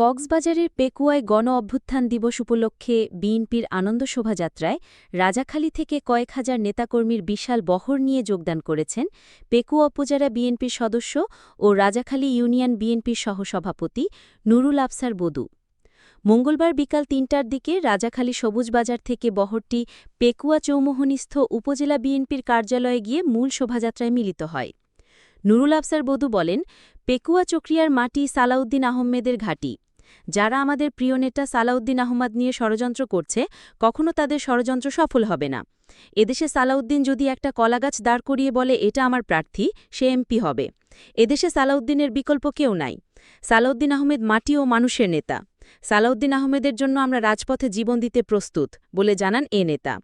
কক্সবাজারের পেকুয়ায় গণ অভ্যুত্থান দিবস উপলক্ষে বিএনপির আনন্দ শোভাযাত্রায় রাজাখালী থেকে কয়েক হাজার নেতাকর্মীর বিশাল বহর নিয়ে যোগদান করেছেন পেকুয়া উপজেলা বিএনপির সদস্য ও রাজাখালী ইউনিয়ন বিএনপির সহসভাপতি নুরুল আফসার বদু মঙ্গলবার বিকাল তিনটার দিকে রাজাখালী সবুজবাজার থেকে বহরটি পেকুয়া চৌমোহনীস্থ উপজেলা বিএনপির কার্যালয়ে গিয়ে মূল শোভাযাত্রায় মিলিত হয়। নুরুল আফসার বদু বলেন, পেকুয়া চক্রিয়ার মাটি সালাউদ্দিন আহমেদের ঘাঁটি। যারা আমাদের প্রিয় নেতা সালাউদ্দিন আহমদ নিয়ে ষড়যন্ত্র করছে, কখনো তাদের ষড়যন্ত্র সফল হবে না। এদেশে সালাউদ্দিন যদি একটা কলাগাছ দাঁড় করিয়ে বলে, এটা আমার প্রার্থী, সে এমপি হবে। এদেশে সালাউদ্দিনের বিকল্প কেউ নাই। সালাউদ্দিন আহমেদ মাটি ও মানুষের নেতা। সালাউদ্দিন আহমেদের জন্য আমরা রাজপথে জীবন দিতে প্রস্তুত, বলে জানান এ নেতা।